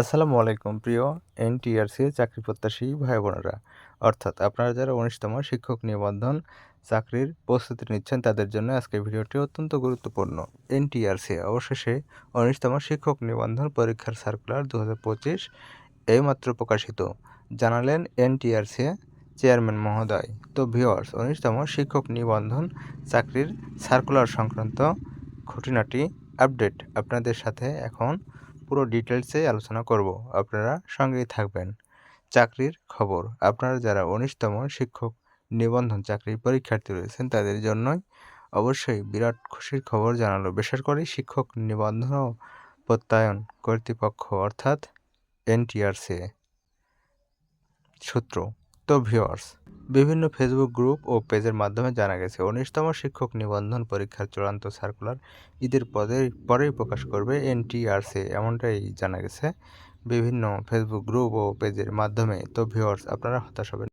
আসসালামু আলাইকুম, প্রিয় এনটিআরসি চাকরি প্রত্যাশী ভাই বোনেরা অর্থাৎ আপনারা যারা উনিশতম শিক্ষক নিবন্ধন চাকরির প্রস্তুতি নিচ্ছেন, তাদের জন্য আজকের ভিডিওটি অত্যন্ত গুরুত্বপূর্ণ। এনটিআরসি অবশেষে উনিশতম শিক্ষক নিবন্ধন পরীক্ষার সার্কুলার দু হাজার পঁচিশ এইমাত্র প্রকাশিত। জানালেন এনটিআরসি চেয়ারম্যান মহোদয়। তো ভিওয়ার্স উনিশতম শিক্ষক নিবন্ধন চাকরির সার্কুলার সংক্রান্ত খুঁটিনাটি আপডেট আপনাদের সাথে এখন পুরো ডিটেলসে আলোচনা করব। আপনারা সঙ্গেই থাকবেন। চাকরির খবর। আপনারা যারা উনিশতম শিক্ষক নিবন্ধন চাকরির পরীক্ষার্থী রয়েছেন, তাদের জন্যই অবশ্যই বিরাট খুশির খবর জানালো। বেসরকারি শিক্ষক নিবন্ধন প্রত্যয়ন কর্তৃপক্ষ, অর্থাৎ এনটিআরসি সূত্র। তো ভিওয়ার্স বিভিন্ন ফেসবুক গ্রুপ ও পেজের মাধ্যমে জানা গেছে, উনিশতম শিক্ষক নিবন্ধন পরীক্ষার চূড়ান্ত সার্কুলার ঈদের পদের পরেই প্রকাশ করবে এনটিআরসি এমনটাই জানা গেছে বিভিন্ন ফেসবুক গ্রুপ ও পেজের মাধ্যমে। তো ভিওয়ার্স আপনারা হতাশ হবেন